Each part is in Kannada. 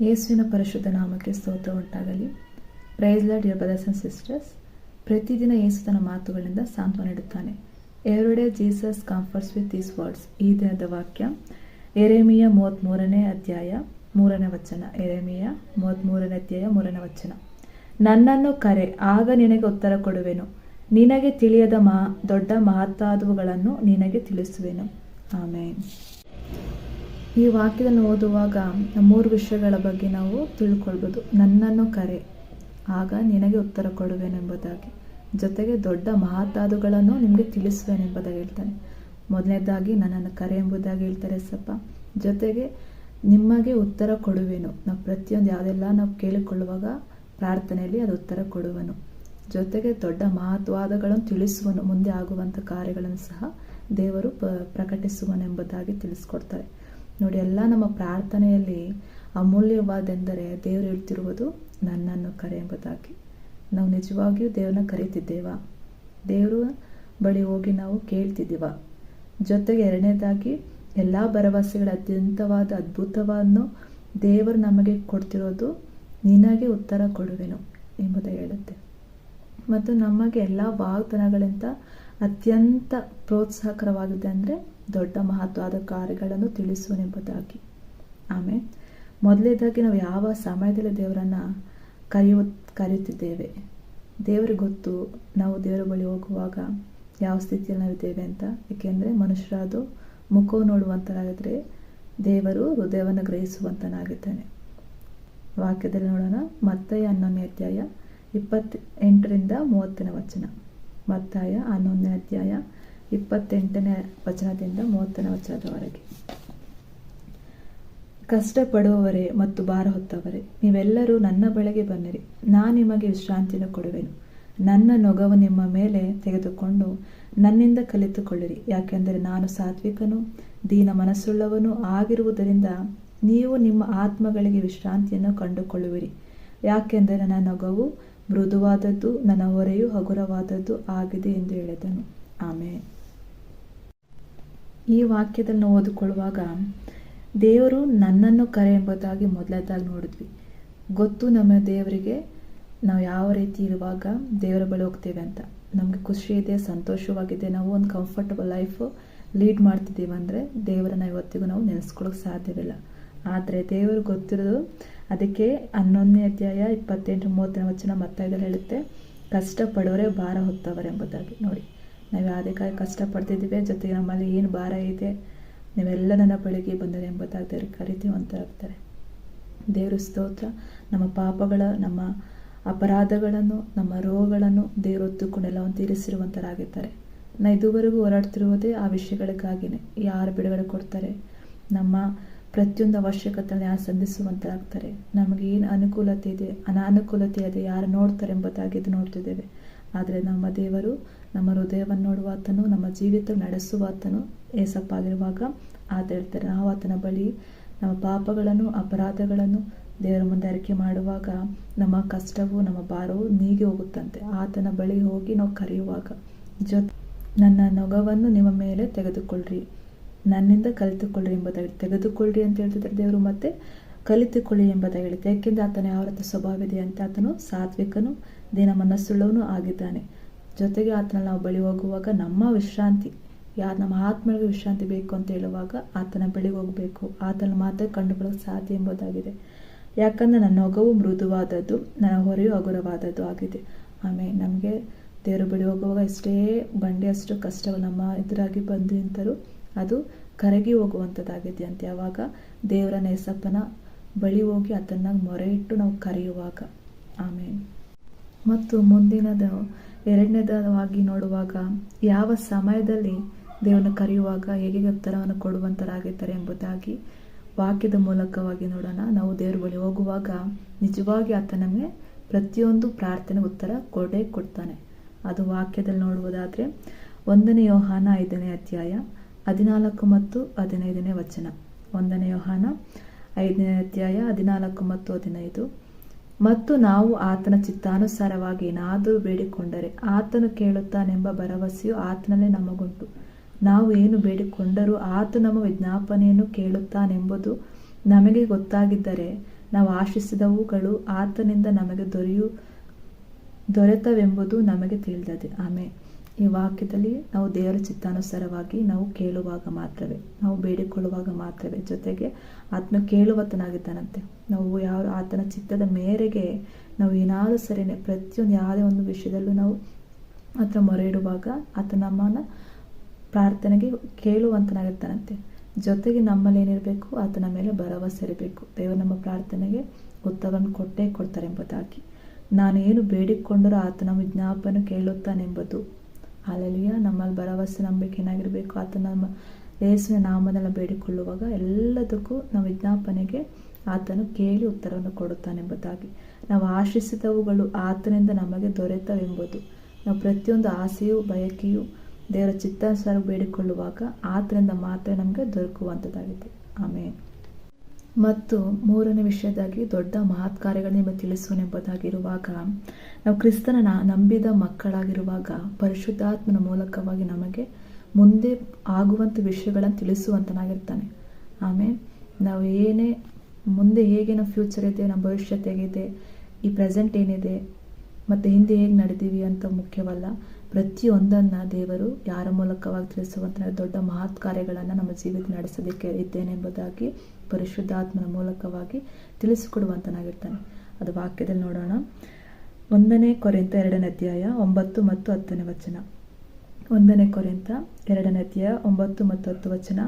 ಯೇಸುವಿನ ಪರಿಶುದ್ಧ ನಾಮಕ್ಕೆ ಸ್ತೋತ್ರ ಉಂಟಾಗಲಿ. Praise Lord your brothers and sisters ಪ್ರತಿದಿನ ಯೇಸು ತನ್ನ ಮಾತುಗಳಿಂದ ಸಾಂತ್ವನ ನೀಡುತ್ತಾನೆ. Everyday Jesus comforts with these words ಈ ದಿನದ ವಾಕ್ಯ, ಎರೆಮಿಯ ಮೂವತ್ತ್ಮೂರನೇ ಅಧ್ಯಾಯ ಮೂರನೇ ವಚನ. ಎರೆಮಿಯ ಮೂವತ್ತ್ಮೂರನೇ ಅಧ್ಯಾಯ ಮೂರನೇ ವಚನ. ನನ್ನನ್ನು ಕರೆ, ಆಗ ನಿನಗೆ ಉತ್ತರ ಕೊಡುವೆನು. ನಿನಗೆ ತಿಳಿಯದ ಮಾ, ದೊಡ್ಡ ಮಹತ್ತಾದವುಗಳನ್ನು ನಿನಗೆ ತಿಳಿಸುವೆನು. ಆಮೇನ್. ಈ ವಾಕ್ಯವನ್ನು ಓದುವಾಗ ಮೂರು ವಿಷಯಗಳ ಬಗ್ಗೆ ನಾವು ತಿಳ್ಕೊಳ್ಬೋದು. ನನ್ನನ್ನು ಕರೆ, ಆಗ ನಿನಗೆ ಉತ್ತರ ಕೊಡುವೆನೆಂಬುದಾಗಿ. ಜೊತೆಗೆ ದೊಡ್ಡ ಮಹತ್ತಾದುಗಳನ್ನು ನಿಮಗೆ ತಿಳಿಸುವೆನೆಂಬುದಾಗಿ ಹೇಳ್ತಾನೆ. ಮೊದಲನೇದಾಗಿ, ನನ್ನನ್ನು ಕರೆ ಎಂಬುದಾಗಿ ಹೇಳ್ತಾರೆ ಸಪ್ಪ ಜೊತೆಗೆ ನಿಮಗೆ ಉತ್ತರ ಕೊಡುವೆನು. ನಾವು ಪ್ರತಿಯೊಂದು ಯಾವುದೆಲ್ಲ ನಾವು ಕೇಳಿಕೊಳ್ಳುವಾಗ ಪ್ರಾರ್ಥನೆಯಲ್ಲಿ ಅದು ಉತ್ತರ ಕೊಡುವನು. ಜೊತೆಗೆ ದೊಡ್ಡ ಮಹತ್ವಾದಗಳನ್ನು ತಿಳಿಸುವನು. ಮುಂದೆ ಆಗುವಂಥ ಕಾರ್ಯಗಳನ್ನು ಸಹ ದೇವರು ಪ್ರಕಟಿಸುವನೆಂಬುದಾಗಿ ತಿಳಿಸ್ಕೊಡ್ತಾರೆ. ನೋಡಿ, ಎಲ್ಲ ನಮ್ಮ ಪ್ರಾರ್ಥನೆಯಲ್ಲಿ ಅಮೂಲ್ಯವಾದೆಂದರೆ ದೇವರು ಹೇಳ್ತಿರುವುದು ನನ್ನನ್ನು ಕರೆ ಎಂಬುದಾಗಿ. ನಾವು ನಿಜವಾಗಿಯೂ ದೇವರನ್ನ ಕರೀತಿದ್ದೇವ? ದೇವರು ಬಳಿ ಹೋಗಿ ನಾವು ಕೇಳ್ತಿದ್ದೀವ? ಜೊತೆಗೆ ಎರಡನೇದಾಗಿ, ಎಲ್ಲ ಭರವಸೆಗಳ ಅತ್ಯಂತವಾದ ಅದ್ಭುತವನ್ನು ದೇವರು ನಮಗೆ ಕೊಡ್ತಿರೋದು ನಿನಗೆ ಉತ್ತರ ಕೊಡುವೆನು ಎಂಬುದಾಗಿ ಹೇಳುತ್ತೆ. ಮತ್ತು ನಮಗೆ ಎಲ್ಲ ವಾಗ್ದಾನಗಳಿಂದ ಅತ್ಯಂತ ಪ್ರೋತ್ಸಾಹಕರವಾಗಿದೆ ಅಂದರೆ ದೊಡ್ಡ ಮಹತ್ವದ ಕಾರ್ಯಗಳನ್ನು ತಿಳಿಸುವನೆಂಬುದಾಗಿ. ಆಮೇಲೆ ಮೊದಲೇದಾಗಿ ನಾವು ಯಾವ ಸಮಯದಲ್ಲಿ ದೇವರನ್ನು ಕರೆಯುವ ಕರೆಯುತ್ತಿದ್ದೇವೆ? ದೇವರಿಗೆ ಗೊತ್ತು, ನಾವು ದೇವರ ಬಳಿ ಹೋಗುವಾಗ ಯಾವ ಸ್ಥಿತಿಯಲ್ಲಿ ನಾವಿದ್ದೇವೆ ಅಂತ? ಏಕೆಂದರೆ ಮನುಷ್ಯರಾದು, ಮುಖವು ನೋಡುವಂತನಾಗಿದ್ದರೆ ದೇವರು ಹೃದಯವನ್ನು ಗ್ರಹಿಸುವಂತನಾಗಿದ್ದಾನೆ. ವಾಕ್ಯದಲ್ಲಿ ನೋಡೋಣ. ಮತ್ತಾಯ ಹನ್ನೊಂದನೇ ಅಧ್ಯಾಯ ಇಪ್ಪತ್ತ ಎಂಟರಿಂದ ಮೂವತ್ತನೇ ವಚನ. ಮತ್ತಾಯ ಹನ್ನೊಂದನೇ ಅಧ್ಯಾಯ ಇಪ್ಪತ್ತೆಂಟನೇ ವಚನದಿಂದ ಮೂವತ್ತನೇ ವಚನದವರೆಗೆ. ಕಷ್ಟಪಡುವವರೇ ಮತ್ತು ಭಾರ ಹೊತ್ತವರೇ, ನೀವೆಲ್ಲರೂ ನನ್ನ ಬಳಿಗೆ ಬನ್ನಿರಿ. ನಾನು ನಿಮಗೆ ವಿಶ್ರಾಂತಿಯನ್ನು ಕೊಡುವೆನು. ನನ್ನ ನೊಗವು ನಿಮ್ಮ ಮೇಲೆ ತೆಗೆದುಕೊಂಡು ನನ್ನಿಂದ ಕಲಿತುಕೊಳ್ಳಿರಿ. ಯಾಕೆಂದರೆ ನಾನು ಸಾತ್ವಿಕನು, ದೀನ ಮನಸ್ಸುಳ್ಳವನು ಆಗಿರುವುದರಿಂದ ನೀವು ನಿಮ್ಮ ಆತ್ಮಗಳಿಗೆ ವಿಶ್ರಾಂತಿಯನ್ನು ಕಂಡುಕೊಳ್ಳುವಿರಿ. ಯಾಕೆಂದರೆ ನನ್ನ ನೊಗವು ಮೃದುವಾದದ್ದು, ನನ್ನ ಹೊರೆಯು ಹಗುರವಾದದ್ದು ಆಗಿದೆ ಎಂದು ಹೇಳಿದನು. ಆಮೇಲೆ ಈ ವಾಕ್ಯದಲ್ಲಿ ನಾವು ಓದಿಕೊಳ್ಳುವಾಗ ದೇವರು ನನ್ನನ್ನು ಕರೆ ಎಂಬುದಾಗಿ ಮೊದಲನೇದಾಗಿ ನೋಡಿದ್ವಿ. ಗೊತ್ತು ನಮ್ಮ ದೇವರಿಗೆ, ನಾವು ಯಾವ ರೀತಿ ಇರುವಾಗ ದೇವರ ಬಳಿ ಹೋಗ್ತೇವೆ ಅಂತ. ನಮಗೆ ಖುಷಿ ಇದೆ, ಸಂತೋಷವಾಗಿದೆ, ನಾವು ಒಂದು ಕಂಫರ್ಟಬಲ್ ಲೈಫು ಲೀಡ್ ಮಾಡ್ತಿದ್ದೀವಿ ಅಂದರೆ ದೇವರನ್ನ ಇವತ್ತಿಗೂ ನಾವು ನೆನೆಸ್ಕೊಳ್ಳೋಕೆ ಸಾಧ್ಯವಿಲ್ಲ. ಆದರೆ ದೇವರು ಗೊತ್ತಿರೋದು ಅದಕ್ಕೆ ಹನ್ನೊಂದನೇ ಅಧ್ಯಾಯ ಇಪ್ಪತ್ತೆಂಟು ಮೂವತ್ತನೇ ವಚನ ಮತ್ತೈದಲ್ಲಿ ಹೇಳುತ್ತೆ, ಕಷ್ಟಪಡೋರೆ ಭಾರ ಹೊತ್ತವರೆಂಬುದಾಗಿ. ನೋಡಿ ನಾವು ಯಾವುದಕ್ಕಾಗಿ ಕಷ್ಟಪಡ್ತಿದ್ದೀವಿ ಜೊತೆಗೆ ನಮ್ಮಲ್ಲಿ ಏನು ಭಾರ ಇದೆ, ನೀವೆಲ್ಲ ನನ್ನ ಬಳಿಗೆ ಬಂದರೆ ಎಂಬುದಾಗಿ ಇರೋ ಕರಿತೀವಿ ಅಂತ ದೇವರು ಸ್ತೋತ್ರ. ನಮ್ಮ ಪಾಪಗಳ, ನಮ್ಮ ಅಪರಾಧಗಳನ್ನು, ನಮ್ಮ ರೋಗಗಳನ್ನು ದೇವರು ಹೊತ್ತುಕೊಂಡು ಎಲ್ಲವನ್ನು ತೀರಿಸಿರುವಂತರಾಗಿದ್ದಾರೆ ನಾ ಇದುವರೆಗೂ ಹೋರಾಡ್ತಿರುವುದೇ ಆ ವಿಷಯಗಳಿಗಾಗಿನೇ. ಯಾರು ಬಿಡುಗಡೆ ಕೊಡ್ತಾರೆ? ನಮ್ಮ ಪ್ರತಿಯೊಂದು ಅವಶ್ಯಕತೆಯನ್ನು ಯಾರು ಸಂಧಿಸುವಂತರಾಗ್ತಾರೆ. ನಮಗೆ ಏನು ಅನುಕೂಲತೆ ಇದೆ, ಅನಾನುಕೂಲತೆ ಇದೆ, ಯಾರು ನೋಡ್ತಾರೆ ಎಂಬುದಾಗಿ ಇದು ನೋಡ್ತಿದ್ದೇವೆ. ಆದರೆ ನಮ್ಮ ದೇವರು ನಮ್ಮ ಹೃದಯವನ್ನು ನೋಡುವ ಆತನು ನಮ್ಮ ಜೀವಿತ ನಡೆಸುವ ಆತನು ಏಸಪ್ಪಾಗಿರುವಾಗ ಆತ ಹೇಳ್ತಾರೆ ನಾವು ಆತನ ಬಳಿ ನಮ್ಮ ಪಾಪಗಳನ್ನು, ಅಪರಾಧಗಳನ್ನು ದೇವರ ಮುಂದೆ ಅರಿಕೆ ಮಾಡುವಾಗ ನಮ್ಮ ಕಷ್ಟವು, ನಮ್ಮ ಭಾರವು ನೀಗಿ ಹೋಗುತ್ತಂತೆ. ಆತನ ಬಳಿ ಹೋಗಿ ನಾವು ಕರೆಯುವಾಗ, ಜೊತೆ ನನ್ನ ನೊಗವನ್ನು ನಿಮ್ಮ ಮೇಲೆ ತೆಗೆದುಕೊಳ್ಳ್ರಿ, ನನ್ನಿಂದ ಕಲಿತುಕೊಳ್ಳ್ರಿ ಎಂಬುದಾಗಿ ತೆಗೆದುಕೊಳ್ಳ್ರಿ ಅಂತ ಹೇಳ್ತಿದ್ದಾರೆ ದೇವರು, ಮತ್ತೆ ಕಲಿತುಕೊಳ್ಳಿ ಎಂಬುದಾಗಿ ಹೇಳಿದೆ ಯಾಕೆಂದರೆ ಆತನ ಯಾವ ರೀತಿ ಸ್ವಭಾವ ಇದೆ ಅಂತ ಆತನು ಸಾತ್ವಿಕನು ದಿನ ಮನಸ್ಸುಳ್ಳವನು ಆಗಿದ್ದಾನೆ. ಜೊತೆಗೆ ಆತನ ನಾವು ಬಳಿ ಹೋಗುವಾಗ ನಮ್ಮ ವಿಶ್ರಾಂತಿ, ಯಾರು ನಮ್ಮ ಆತ್ಮಗಳಿಗೆ ವಿಶ್ರಾಂತಿ ಬೇಕು ಅಂತ ಹೇಳುವಾಗ ಆತನ ಬಳಿಗೆ ಹೋಗಬೇಕು. ಆತನ ಮಾತ್ರ ಕಂಡುಕೊಳ್ಳೋಕೆ ಸಾಧ್ಯ ಎಂಬುದಾಗಿದೆ. ಯಾಕಂದರೆ ನನ್ನ ನೊಗವು ಮೃದುವಾದದ್ದು, ನನ್ನ ಹೊರೆಯು ಹಗುರವಾದದ್ದು ಆಗಿದೆ. ಆಮೇಲೆ ನಮಗೆ ದೇವರು ಬಳಿ ಹೋಗುವಾಗ ಎಷ್ಟೇ ಬಂಡೆಯಷ್ಟು ಕಷ್ಟಗಳು ನಮ್ಮ ಎದುರಾಗಿ ಬಂದು ನಿಂತರೂ ಅದು ಕರಗಿ ಹೋಗುವಂಥದ್ದಾಗಿದೆ ಅಂತ. ಯಾವಾಗ ದೇವರ ನೆಸಪ್ಪನ ಬಳಿ ಹೋಗಿ ಅದನ್ನ ಮೊರೆ ಇಟ್ಟು ನಾವು ಕರೆಯುವಾಗ. ಆಮೇಲೆ. ಮತ್ತು ಮುಂದಿನದು ಎರಡನೇದಾಗಿ ನೋಡುವಾಗ ಯಾವ ಸಮಯದಲ್ಲಿ ದೇವರನ್ನು ಕರೆಯುವಾಗ ಹೇಗೆ ಉತ್ತರವನ್ನು ಕೊಡುವಂತರಾಗಿದ್ದಾರೆ ಎಂಬುದಾಗಿ ವಾಕ್ಯದ ಮೂಲಕವಾಗಿ ನೋಡೋಣ. ನಾವು ದೇವರ ಬಳಿ ಹೋಗುವಾಗ ನಿಜವಾಗಿ ಆತ ನಮಗೆ ಪ್ರತಿಯೊಂದು ಪ್ರಾರ್ಥನೆ ಉತ್ತರ ಕೊಡೇ ಕೊಡ್ತಾನೆ. ಅದು ವಾಕ್ಯದಲ್ಲಿ ನೋಡುವುದಾದರೆ ಒಂದನೇ ಯೋಹಾನ ಐದನೇ ಅಧ್ಯಾಯ ಹದಿನಾಲ್ಕು ಮತ್ತು ಹದಿನೈದನೇ ವಚನ. ಒಂದನೇ ಯೋಹಾನ ಐದನೇ ಅಧ್ಯಾಯ ಹದಿನಾಲ್ಕು ಮತ್ತು ಹದಿನೈದು. ಮತ್ತು ನಾವು ಆತನ ಚಿತ್ತಾನುಸಾರವಾಗಿ ಏನಾದರೂ ಬೇಡಿಕೊಂಡರೆ ಆತನು ಕೇಳುತ್ತಾನೆಂಬ ಭರವಸೆಯು ಆತನಲ್ಲೇ ನಮಗುಂಟು. ನಾವು ಏನು ಬೇಡಿಕೊಂಡರೂ ಆತ ನಮ್ಮ ವಿಜ್ಞಾಪನೆಯನ್ನು ಕೇಳುತ್ತಾನೆಂಬುದು ನಮಗೆ ಗೊತ್ತಾಗಿದ್ದರೆ ನಾವು ಆಶಿಸಿದವುಗಳು ಆತನಿಂದ ನಮಗೆ ದೊರೆಯು ದೊರೆತವೆಂಬುದು ನಮಗೆ ತಿಳಿದದೆ. ಆಮೇಲೆ ಈ ವಾಕ್ಯದಲ್ಲಿ ನಾವು ದೇವರ ಚಿತ್ತಾನುಸಾರವಾಗಿ ನಾವು ಕೇಳುವಾಗ ಮಾತ್ರವೇ, ನಾವು ಬೇಡಿಕೊಳ್ಳುವಾಗ ಮಾತ್ರವೇ. ಜೊತೆಗೆ ಆತ್ಮ ಕೇಳುವತನಾಗಿದ್ದಾನಂತೆ. ನಾವು ಯಾವ ಆತನ ಚಿತ್ತದ ಮೇರೆಗೆ ನಾವು ಏನಾದರೂ ಸರಿನೇ ಪ್ರತಿಯೊಂದು ಯಾವುದೇ ಒಂದು ವಿಷಯದಲ್ಲೂ ನಾವು ಹತ್ರ ಮೊರೆ ಇಡುವಾಗ ಆತ ನಮ್ಮನ್ನು ಪ್ರಾರ್ಥನೆಗೆ ಕೇಳುವಂತನಾಗಿರ್ತಾನಂತೆ ಜೊತೆಗೆ ನಮ್ಮಲ್ಲಿ ಏನಿರಬೇಕು, ಆತನ ಮೇಲೆ ಭರವಸೆ ಇರಬೇಕು. ದೇವರು ನಮ್ಮ ಪ್ರಾರ್ಥನೆಗೆ ಉತ್ತರವನ್ನು ಕೊಟ್ಟೇ ಕೊಡ್ತಾರೆ ಎಂಬುದಾಗಿ ನಾನು ಏನು ಬೇಡಿಕೊಂಡರೂ ಆತನ ವಿಜ್ಞಾಪನೆ ಕೇಳುತ್ತಾನೆಂಬುದು ಅಲ್ಲಿಯ ನಮ್ಮಲ್ಲಿ ಭರವಸೆ, ನಂಬಿಕೆ ಏನಾಗಿರಬೇಕು, ಆತನ ಯೇಸುವಿನ ನಾಮದನ್ನು ಬೇಡಿಕೊಳ್ಳುವಾಗ ಎಲ್ಲದಕ್ಕೂ ನಾವು ವಿಜ್ಞಾಪನೆಗೆ ಆತನು ಕೇಳಿ ಉತ್ತರವನ್ನು ಕೊಡುತ್ತಾನೆಂಬುದಾಗಿ ನಾವು ಆಶಿಸಿದವುಗಳು ಆತನಿಂದ ನಮಗೆ ದೊರೆತವೆಂಬುದು. ನಾವು ಪ್ರತಿಯೊಂದು ಆಸೆಯೂ, ಬಯಕೆಯು ದೇವರ ಚಿತ್ತಾನುಸಾರ ಬೇಡಿಕೊಳ್ಳುವಾಗ ಆತನಿಂದ ಮಾತ್ರ ನಮಗೆ ದೊರಕುವಂಥದ್ದಾಗಿದೆ ಆಮೇಲೆ ಮತ್ತು ಮೂರನೇ ವಿಷಯದಾಗಿ ದೊಡ್ಡ ಮಹತ್ ಕಾರ್ಯಗಳನ್ನು ನಿಮಗೆ ತಿಳಿಸುವನೆಂಬುದಾಗಿರುವಾಗ ನಾವು ಕ್ರಿಸ್ತನ ನಂಬಿದ ಮಕ್ಕಳಾಗಿರುವಾಗ ಪರಿಶುದ್ಧಾತ್ಮನ ಮೂಲಕವಾಗಿ ನಮಗೆ ಮುಂದೆ ಆಗುವಂಥ ವಿಷಯಗಳನ್ನು ತಿಳಿಸುವಂತನಾಗಿರ್ತಾನೆ. ಆಮೇಲೆ ನಾವು ಏನೇ, ಮುಂದೆ ಹೇಗೆ ನಮ್ಮ ಫ್ಯೂಚರ್ ಇದೆ, ನಮ್ಮ ಭವಿಷ್ಯತ್ ಹೇಗಿದೆ, ಈ ಪ್ರೆಸೆಂಟ್ ಏನಿದೆ, ಮತ್ತು ಹಿಂದೆ ಹೇಗೆ ನಡೆದೀವಿ ಅಂತ ಮುಖ್ಯವಲ್ಲ. ಪ್ರತಿಯೊಂದನ್ನು ದೇವರು ಯಾರ ಮೂಲಕವಾಗಿ ತಿಳಿಸುವಂಥ ದೊಡ್ಡ ಮಹತ್ ಕಾರ್ಯಗಳನ್ನು ನಮ್ಮ ಜೀವಿತ ನಡೆಸೋದಿಕ್ಕೆ ಇದ್ದೇನೆ ಎಂಬುದಾಗಿ ಪರಿಶುದ್ಧಾತ್ಮನ ಮೂಲಕವಾಗಿ ತಿಳಿಸಿಕೊಡುವಂತನಾಗಿರ್ತಾನೆ. ಅದು ವಾಕ್ಯದಲ್ಲಿ ನೋಡೋಣ. ಒಂದನೇ ಕೊರೆಂತ ಎರಡನೇ ಅಧ್ಯಾಯ ಒಂಬತ್ತು ಮತ್ತು ಹತ್ತನೇ ವಚನ. ಒಂದನೇ ಕೊರೆಂತ ಎರಡನೇ ಅಧ್ಯಾಯ ಒಂಬತ್ತು ಮತ್ತು ಹತ್ತು ವಚನ.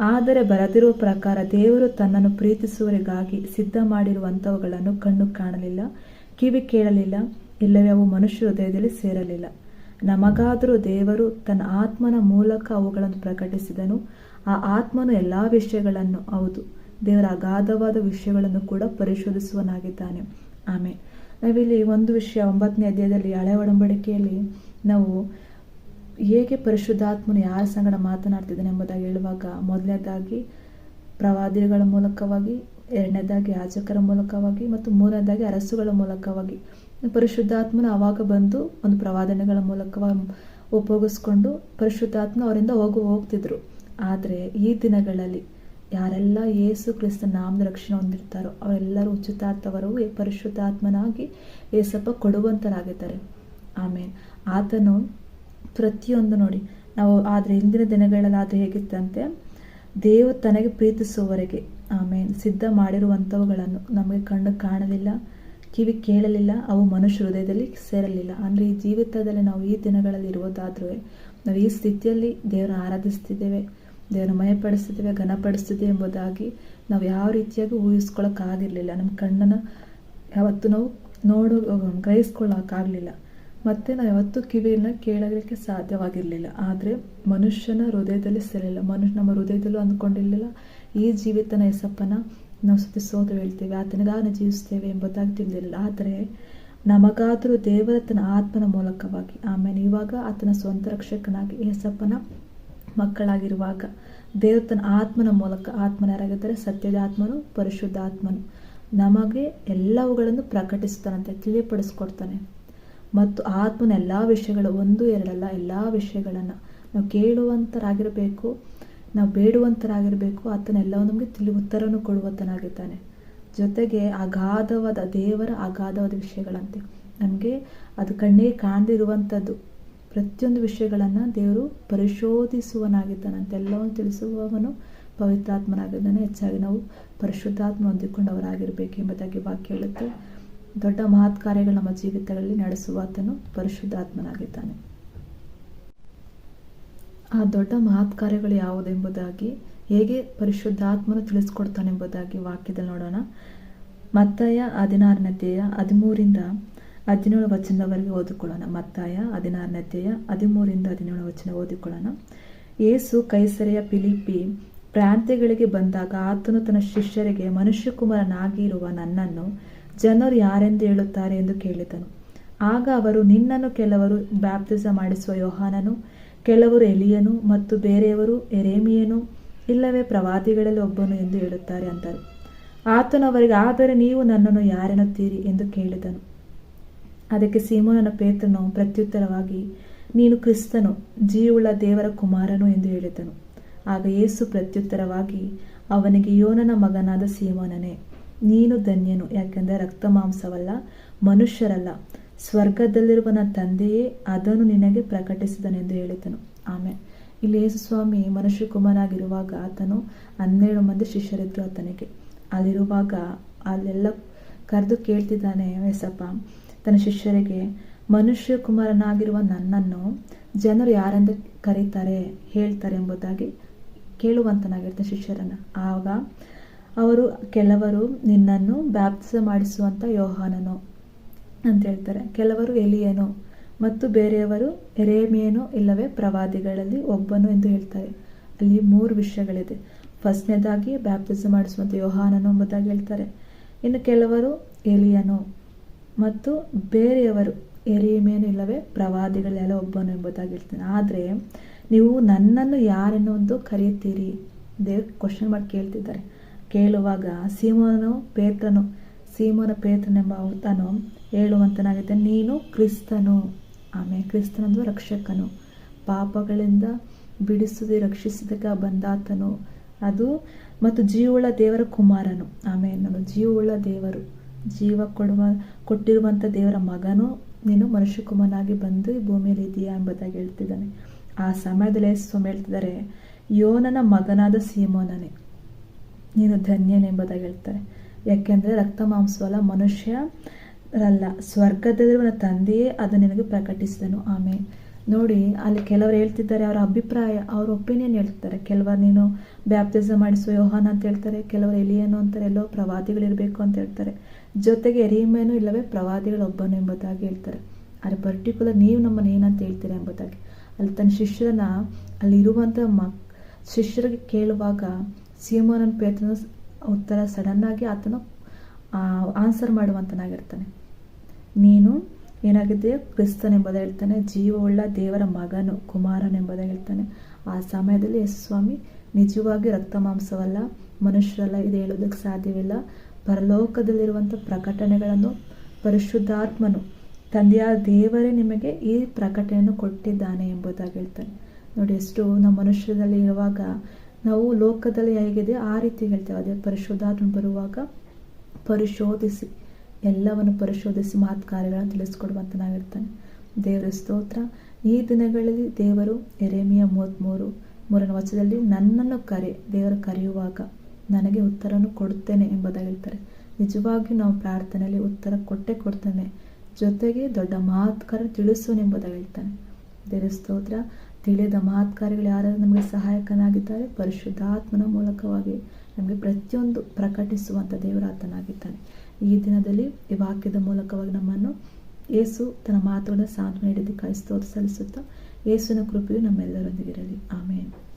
ಆದರೆ ಬರದಿರುವ ಪ್ರಕಾರ ದೇವರು ತನ್ನನ್ನು ಪ್ರೀತಿಸುವವರಿಗಾಗಿ ಸಿದ್ಧ ಮಾಡಿರುವಂಥವುಗಳನ್ನು ಕಣ್ಣು ಕಾಣಲಿಲ್ಲ, ಕಿವಿ ಕೇಳಲಿಲ್ಲ, ಇಲ್ಲವೇ ಅವು ಮನುಷ್ಯ ಹೃದಯದಲ್ಲಿ ಸೇರಲಿಲ್ಲ. ನಮಗಾದರೂ ದೇವರು ತನ್ನ ಆತ್ಮನ ಮೂಲಕ ಅವುಗಳನ್ನು ಪ್ರಕಟಿಸಿದನು. ಆ ಆತ್ಮನು ಎಲ್ಲ ವಿಷಯಗಳನ್ನು, ಹೌದು, ದೇವರ ಅಗಾಧವಾದ ವಿಷಯಗಳನ್ನು ಕೂಡ ಪರಿಶೋಧಿಸುವನಾಗಿದ್ದಾನೆ ಆಮೇಲೆ ನಾವಿಲ್ಲಿ ಒಂದು ವಿಷಯ ಒಂಬತ್ತನೇ ಅಧ್ಯಾಯದಲ್ಲಿ ಹಳೆ ಒಡಂಬಡಿಕೆಯಲ್ಲಿ ನಾವು ಹೇಗೆ ಪರಿಶುದ್ಧಾತ್ಮನು ಯಾರ ಸಂಗಡ ಮಾತನಾಡ್ತಿದ್ದಾನೆ ಎಂಬುದಾಗಿ ಹೇಳುವಾಗ ಮೊದಲನೇದಾಗಿ ಪ್ರವಾದಿಗಳ ಮೂಲಕವಾಗಿ, ಎರಡನೇದಾಗಿ ಯಾಜಕರ ಮೂಲಕವಾಗಿ ಮತ್ತು ಮೂರನೇದಾಗಿ ಅರಸುಗಳ ಮೂಲಕವಾಗಿ. ಪರಿಶುದ್ಧಾತ್ಮನ ಆವಾಗ ಬಂದು ಒಂದು ಪ್ರವಾದನೆಗಳ ಮೂಲಕವಾಗಿ ಉಪಯೋಗಿಸ್ಕೊಂಡು ಪರಿಶುದ್ಧಾತ್ಮ ಅವರಿಂದ ಹೋಗು ಹೋಗ್ತಿದ್ರು. ಆದರೆ ಈ ದಿನಗಳಲ್ಲಿ ಯಾರೆಲ್ಲ ಯೇಸು ಕ್ರಿಸ್ತ ನಾಮದ ರಕ್ಷಣೆ ಹೊಂದಿರ್ತಾರೋ ಅವರೆಲ್ಲರೂ ಉಚಿತಾರ್ಥವರು ಪರಿಶುದ್ಧಾತ್ಮನಾಗಿ ಏಸಪ್ಪ ಕೊಡುವಂತರಾಗಿದ್ದಾರೆ. ಆಮೇಲೆ ಆತನು ಪ್ರತಿಯೊಂದು ನೋಡಿ, ನಾವು ಆದರೆ ಹಿಂದಿನ ದಿನಗಳಲ್ಲಿ ಅದು ಹೇಗಿತ್ತಂತೆ? ದೇವರು ತನಗೆ ಪ್ರೀತಿಸುವವರೆಗೆ. ಆಮೇಲೆ ಸಿದ್ಧ ಮಾಡಿರುವಂಥವುಗಳನ್ನು ನಮಗೆ ಕಣ್ಣು ಕಾಣಲಿಲ್ಲ, ಕಿವಿ ಕೇಳಲಿಲ್ಲ, ಅವು ಮನುಷ್ಯ ಹೃದಯದಲ್ಲಿ ಸೇರಲಿಲ್ಲ. ಅಂದರೆ ಈ ಜೀವಿತದಲ್ಲಿ ನಾವು ಈ ದಿನಗಳಲ್ಲಿ ಇರುವುದಾದ್ರೂ ನಾವು ಈ ಸ್ಥಿತಿಯಲ್ಲಿ ದೇವರನ್ನು ಆರಾಧಿಸ್ತಿದ್ದೇವೆ. ದೇವರನ್ನು ಮಯಪಡಿಸ್ತಿದ್ದೇವೆ, ಘನಪಡಿಸ್ತಿದ್ದೇವೆ ಎಂಬುದಾಗಿ ನಾವು ಯಾವ ರೀತಿಯಾಗಿ ಊಹಿಸ್ಕೊಳ್ಳೋಕ್ಕಾಗಿರಲಿಲ್ಲ ನಮ್ಮ ಕಣ್ಣನ್ನು ಯಾವತ್ತು ನಾವು ನೋಡು, ಗ್ರಹಿಸ್ಕೊಳ್ಳೋಕ್ಕಾಗಲಿಲ್ಲ. ಮತ್ತು ನಾವು ಯಾವತ್ತೂ ಕಿವಿಯನ್ನು ಕೇಳಲಿಕ್ಕೆ ಸಾಧ್ಯವಾಗಿರಲಿಲ್ಲ. ಆದರೆ ಮನುಷ್ಯನ ಹೃದಯದಲ್ಲಿ ಸೇರಲಿಲ್ಲ ಮನುಷ್ಯ ನಮ್ಮ ಹೃದಯದಲ್ಲೂ ಅಂದ್ಕೊಂಡಿರಲಿಲ್ಲ. ಈ ಜೀವಿತನ ಹೆಸಪ್ಪನ ನಾವು ಸುತ್ತಿಸೋದು ಹೇಳ್ತೇವೆ. ಆತನಿಗಾನ ಜೀವಿಸ್ತೇವೆ ಎಂಬುದಾಗಿ ತಿಳಿದಿರಲಿಲ್ಲ. ಆದರೆ ನಮಗಾದರೂ ದೇವರ ತನ್ನ ಆತ್ಮನ ಮೂಲಕವಾಗಿ. ಆಮೇಲೆ ಇವಾಗ ಆತನ ಸ್ವಂತ ರಕ್ಷಕನಾಗಿ ಏಸಪ್ಪನ ಮಕ್ಕಳಾಗಿರುವಾಗ ದೇವತನ ಆತ್ಮನ ಮೂಲಕ ಆತ್ಮನ ಯಾರಾಗಿದ್ದರೆ ಸತ್ಯದ ಆತ್ಮನು ಪರಿಶುದ್ಧ ಆತ್ಮನು ನಮಗೆ ಎಲ್ಲವುಗಳನ್ನು ಪ್ರಕಟಿಸ್ತಾನಂತೆ ತಿಳಿಪಡಿಸ್ಕೊಡ್ತಾನೆ ಮತ್ತು ಆತ್ಮನ ಎಲ್ಲ ವಿಷಯಗಳು ಒಂದು, ಎರಡಲ್ಲ, ಎಲ್ಲ ವಿಷಯಗಳನ್ನು ನಾವು ಕೇಳುವಂಥರಾಗಿರಬೇಕು ನಾವು ಬೇಡುವಂಥರಾಗಿರಬೇಕು ಆತನ ಎಲ್ಲವೂ ನಮಗೆ ತಿಳಿ ಉತ್ತರವನ್ನು ಕೊಡುವಂತನಾಗಿದ್ದಾನೆ ಜೊತೆಗೆ ಅಗಾಧವಾದ ದೇವರ ಅಗಾಧವಾದ ವಿಷಯಗಳಂತೆ. ನಮಗೆ ಅದು ಕಣ್ಣಿಗೆ ಕಾಣದಿರುವಂಥದ್ದು. ಪ್ರತಿಯೊಂದು ವಿಷಯಗಳನ್ನು ದೇವರು ಪರಿಶೋಧಿಸುವನಾಗಿದ್ದಾನಂತೆ ಎಲ್ಲವನ್ನು ತಿಳಿಸುವವನು ಪವಿತ್ರಾತ್ಮನಾಗಿದ್ದಾನೆ. ಹೆಚ್ಚಾಗಿ ನಾವು ಪರಿಶುದ್ಧಾತ್ಮ ಹೊಂದಿಕೊಂಡವರಾಗಿರಬೇಕು ಎಂಬುದಾಗಿ ವಾಕ್ಯ ಹೇಳುತ್ತೆ. ದೊಡ್ಡ ಮಹತ್ ಕಾರ್ಯಗಳು ನಮ್ಮ ಜೀವಿತಗಳಲ್ಲಿ ನಡೆಸುವ ಆತನು ಪರಿಶುದ್ಧಾತ್ಮನಾಗಿದ್ದಾನೆ. ಆ ದೊಡ್ಡ ಮಹತ್ ಕಾರ್ಯಗಳು ಯಾವುದೆಂಬುದಾಗಿ, ಹೇಗೆ ಪರಿಶುದ್ಧಾತ್ಮನು ತಿಳಿಸ್ಕೊಡ್ತಾನೆಂಬುದಾಗಿ ವಾಕ್ಯದಲ್ಲಿ ನೋಡೋಣ. ಮತ್ತಾಯ ಹದಿನಾರನೇತೆಯ ಹದಿಮೂರಿಂದ ಹದಿನೇಳು ವಚನದವರೆಗೆ ಓದಿಕೊಳ್ಳೋಣ. ಮತ್ತಾಯ ಹದಿನಾರನೇ ಅಧ್ಯಾಯ ಹದಿಮೂರಿಂದ ಹದಿನೇಳು ವಚನ ಓದಿಕೊಳ್ಳೋಣ. ಏಸು ಕೈಸರೆಯ ಪಿಲಿಪಿ ಪ್ರಾಂತ್ಯಗಳಿಗೆ ಬಂದಾಗ ಆತನು ತನ್ನ ಶಿಷ್ಯರಿಗೆ, ಮನುಷ್ಯಕುಮಾರನಾಗಿರುವ ನನ್ನನ್ನು ಜನರು ಯಾರೆಂದು ಹೇಳುತ್ತಾರೆ ಎಂದು ಕೇಳಿದನು. ಆಗ ಅವರು, ನಿನ್ನನ್ನು ಕೆಲವರು ಬ್ಯಾಪ್ತಿಸ ಮಾಡಿಸುವ ಯೋಹಾನನು, ಕೆಲವರು ಎಲಿಯನು ಮತ್ತು ಬೇರೆಯವರು ಎರೇಮಿಯನು ಇಲ್ಲವೇ ಪ್ರವಾದಿಗಳಲ್ಲಿ ಒಬ್ಬನು ಎಂದು ಹೇಳುತ್ತಾರೆ ಅಂದರು. ಆತನು ಅವರಿಗೆ, ಆದರೆ ನೀವು ನನ್ನನ್ನು ಯಾರೆನ್ನುತ್ತೀರಿ? ಎಂದು ಕೇಳಿದನು. ಅದಕ್ಕೆ ಸೀಮೋನನ ಪೇತ್ರನು ಪ್ರತ್ಯುತ್ತರವಾಗಿ, ನೀನು ಕ್ರಿಸ್ತನು, ಜೀವುಳ್ಳ ದೇವರ ಕುಮಾರನು ಎಂದು ಹೇಳಿದನು. ಆಗ ಯೇಸು ಪ್ರತ್ಯುತ್ತರವಾಗಿ, ಅವನಿಗೆ ಯೋನನ ಮಗನಾದ ಸೀಮೋನನೇ, ನೀನು ಧನ್ಯನು, ಯಾಕೆಂದರೆ ರಕ್ತ ಮಾಂಸವಲ್ಲ, ಮನುಷ್ಯರಲ್ಲ. ಸ್ವರ್ಗದಲ್ಲಿರುವ ನನ್ನ ತಂದೆಯೇ ಅದನ್ನು ನಿನಗೆ ಪ್ರಕಟಿಸಿದನೆಂದು ಹೇಳಿದನು. ಆಮೇಲೆ ಇಲ್ಲಿ ಯೇಸು ಸ್ವಾಮಿ ಮನುಷ್ಯ ಕುಮಾರನಾಗಿರುವಾಗ ಆತನು ಹನ್ನೆರಡು ಮಂದಿ ಶಿಷ್ಯರಿದ್ದರು ಆತನಿಗೆ. ಅಲ್ಲಿರುವಾಗ ಅಲ್ಲೆಲ್ಲ ಕರೆದು ಕೇಳ್ತಿದ್ದಾನೆ ಯೇಸಪ್ಪ ತನ್ನ ಶಿಷ್ಯರಿಗೆ, ಮನುಷ್ಯ ಕುಮಾರನಾಗಿರುವ ನನ್ನನ್ನು ಜನರು ಯಾರೆಂದು ಕರೀತಾರೆ, ಹೇಳ್ತಾರೆ ಎಂಬುದಾಗಿ ಕೇಳುವಂತನಾಗಿರ್ತಾನೆ ಶಿಷ್ಯರನ್ನು. ಆಗ ಅವರು, ಕೆಲವರು ನಿನ್ನನ್ನು ಬ್ಯಾಪ್ತಿಸ ಮಾಡಿಸುವಂಥ ಯೋಹಾನನು ಅಂತ ಹೇಳ್ತಾರೆ. ಕೆಲವರು ಎಲಿಯನು ಮತ್ತು ಬೇರೆಯವರು ಎರೇಮಿಯನು ಇಲ್ಲವೇ ಪ್ರವಾದಿಗಳಲ್ಲಿ ಒಬ್ಬನು ಎಂದು ಹೇಳ್ತಾರೆ. ಅಲ್ಲಿ ಮೂರು ವಿಷಯಗಳಿದೆ. ಫಸ್ಟ್ನೇದಾಗಿ ಬ್ಯಾಪ್ತಿಸ ಮಾಡಿಸುವಂಥ ಯೋಹಾನನು ಎಂಬುದಾಗಿ ಹೇಳ್ತಾರೆ. ಇನ್ನು ಕೆಲವರು ಎಲಿಯನು. ಮತ್ತು ಬೇರೆಯವರು ಎರೇಮಿಯನು ಇಲ್ಲವೇ ಪ್ರವಾದಿಗಳೆಲ್ಲ ಒಬ್ಬನು ಎಂಬುದಾಗಿ ಹೇಳ್ತಾನೆ ಆದರೆ ನೀವು ನನ್ನನ್ನು ಯಾರೆನ್ನೊಂದು ಕರೆಯುತ್ತೀರಿ? ದೇವ್ರು ಕ್ವಶನ್ ಮಾಡಿ ಕೇಳ್ತಿದ್ದಾರೆ. ಕೇಳುವಾಗ ಸೀಮೋನು ಪೇತ್ರನು, ಸೀಮೋನ ಪೇತ್ರನೆಂಬ ತಾನು ಹೇಳುವಂತನಾಗಿದೆ ನೀನು ಕ್ರಿಸ್ತನು. ಆಮೇಲೆ ಕ್ರಿಸ್ತನಂದು ರಕ್ಷಕನು. ಪಾಪಗಳಿಂದ ಬಿಡಿಸದೆ ರಕ್ಷಿಸಿದಾಗ ಬಂದಾತನು. ಅದು ಮತ್ತು ಜೀವುಳ್ಳ ದೇವರ ಕುಮಾರನು. ಆಮೇಲೆ ನಾನು ಜೀವುಳ್ಳ ದೇವರು. ಜೀವ ಕೊಡುವ ಕೊಟ್ಟಿರುವಂಥ ದೇವರ ಮಗನು ನೀನು ಮನುಷ್ಯ ಕುಮನಾಗಿ ಬಂದು ಈ ಭೂಮಿಯಲ್ಲಿ ಇದೆಯಾ ಎಂಬುದಾಗಿ ಹೇಳ್ತಿದ್ದಾನೆ. ಆ ಸಮಯದಲ್ಲಿ ಸ್ವಾಮಿ ಹೇಳ್ತಿದ್ದಾರೆ, ಯೋನನ ಮಗನಾದ ಸೀಮೋನನೇ, ನೀನು ಧನ್ಯನೆಂಬುದಾಗಿ ಹೇಳ್ತಾರೆ. ಯಾಕೆಂದರೆ ರಕ್ತ ಮಾಂಸವಲ್ಲ ಮನುಷ್ಯರಲ್ಲ, ಸ್ವರ್ಗದಲ್ಲಿರುವ ನನ್ನ ತಂದೆಯೇ ಅದು ನಿನಗೆ ಪ್ರಕಟಿಸಿದನು. ಆಮೇಲೆ ನೋಡಿ, ಅಲ್ಲಿ ಕೆಲವರು ಹೇಳ್ತಿದ್ದಾರೆ, ಅವರ ಅಭಿಪ್ರಾಯ, ಅವ್ರ ಒಪಿನಿಯನ್ ಹೇಳ್ತಾರೆ. ಕೆಲವರು ನೀನು ಬ್ಯಾಪ್ತಿಸ ಮಾಡಿಸೋ, ಯೋಹಾನ ಅಂತ ಹೇಳ್ತಾರೆ. ಕೆಲವರು ಎಲಿಯನು ಅಂತಾರೆ, ಎಲ್ಲೋ ಪ್ರವಾದಿಗಳಿರಬೇಕು ಅಂತ ಹೇಳ್ತಾರೆ. ಜೊತೆಗೆ ಎರಿಮೇನು ಇಲ್ಲವೇ ಪ್ರವಾದಿಗಳೊಬ್ಬನು ಎಂಬುದಾಗಿ ಹೇಳ್ತಾರೆ. ಆದರೆ ಪರ್ಟಿಕ್ಯುಲರ್ ನೀವು ನಮ್ಮನ್ನು ಏನಂತ ಹೇಳ್ತೀರಾ ಎಂಬುದಾಗಿ. ಅಲ್ಲಿ ತನ್ನ ಶಿಷ್ಯರನ್ನ ಅಲ್ಲಿರುವಂಥ ಮಕ್, ಶಿಷ್ಯರಿಗೆ ಕೇಳುವಾಗ ಸೀಮೋನನ್ ಪೇತನ ಉತ್ತರ ಸಡನ್ನಾಗಿ ಆತನು ಆನ್ಸರ್ ಮಾಡುವಂತನಾಗಿರ್ತಾನೆ. ನೀನು ಏನಾಗಿದೆ ಕ್ರಿಸ್ತನೆಂಬುದ ಹೇಳ್ತಾನೆ. ಜೀವವುಳ್ಳ ದೇವರ ಮಗನು ಕುಮಾರನೆಂಬುದ ಹೇಳ್ತಾನೆ. ಆ ಸಮಯದಲ್ಲಿ ಯೇಸು ಸ್ವಾಮಿ, ನಿಜವಾಗಿ ರಕ್ತ ಮಾಂಸವಲ್ಲ, ಮನುಷ್ಯರಲ್ಲ ಇದು ಹೇಳೋದಕ್ಕೆ ಸಾಧ್ಯವಿಲ್ಲ. ಪರಲೋಕದಲ್ಲಿರುವಂಥ ಪ್ರಕಟಣೆಗಳನ್ನು ಪರಿಶುದ್ಧಾತ್ಮನು ತಂದೆಯ ದೇವರೇ ನಿಮಗೆ ಈ ಪ್ರಕಟಣೆಯನ್ನು ಕೊಟ್ಟಿದ್ದಾನೆ ಎಂಬುದಾಗಿ ಹೇಳ್ತಾನೆ. ನೋಡಿ, ಎಷ್ಟು ನಮ್ಮ ಮನುಷ್ಯರಲ್ಲಿ ಇರುವಾಗ ನಾವು ಲೋಕದಲ್ಲಿ ಹೇಗಿದೆ? ಆ ರೀತಿ ಹೇಳ್ತೇವೆ. ಅದೇ ಪರಿಶುದ್ಧಾತ್ಮ ಬರುವಾಗ ಪರಿಶೋಧಿಸಿ ಎಲ್ಲವನ್ನು ಪರಿಶೋಧಿಸಿ ಮಾತು ಕಾರ್ಯಗಳನ್ನು ತಿಳಿಸ್ಕೊಡುವಂತನಾಗಿರ್ತಾನೆ ದೇವರ ಸ್ತೋತ್ರ. ಈ ದಿನಗಳಲ್ಲಿ ದೇವರು ಎರೆಮಿಯ ಮೂವತ್ತ್ಮೂರು ಮೂರನೇ ವಚನದಲ್ಲಿ, ನನ್ನನ್ನು ಕರೆ, ದೇವರು ಕರೆಯುವಾಗ ನನಗೆ ಉತ್ತರವನ್ನು ಕೊಡುತ್ತೇನೆ ಎಂಬುದಾಗಿ ಹೇಳ್ತಾರೆ. ನಿಜವಾಗಿಯೂ ನಾವು ಪ್ರಾರ್ಥನೆಯಲ್ಲಿ ಉತ್ತರ ಕೊಟ್ಟೆ ಕೊಡ್ತಾನೆ ಜೊತೆಗೆ ದೊಡ್ಡ ಮಹತ್ಕಾರ ತಿಳಿಸೋನು ಹೇಳ್ತಾನೆ. ದೇವರ ಸ್ತೋತ್ರ. ತಿಳಿದ ಮಹತ್ಕಾರಿಗಳು ಯಾರು ನಮಗೆ ಸಹಾಯಕನಾಗಿದ್ದಾರೆ? ಪರಿಶುದ್ಧಾತ್ಮನ ಮೂಲಕವಾಗಿ ನಮಗೆ ಪ್ರತಿಯೊಂದು ಪ್ರಕಟಿಸುವಂಥ ದೇವರಾತನಾಗಿದ್ದಾನೆ. ಈ ದಿನದಲ್ಲಿ ಈ ವಾಕ್ಯದ ಮೂಲಕವಾಗಿ ನಮ್ಮನ್ನು ಏಸು ತನ್ನ ಮಾತುಗಳ ಸಾಂತ್ವನ ಹಿಡಿದು ಸ್ತೋತ್ರ ಸಲ್ಲಿಸುತ್ತಾ ಯೇಸುವಿನ ಕೃಪೆಯು ನಮ್ಮೆಲ್ಲರೊಂದಿಗಿರಲಿ. ಆಮೇಲೆ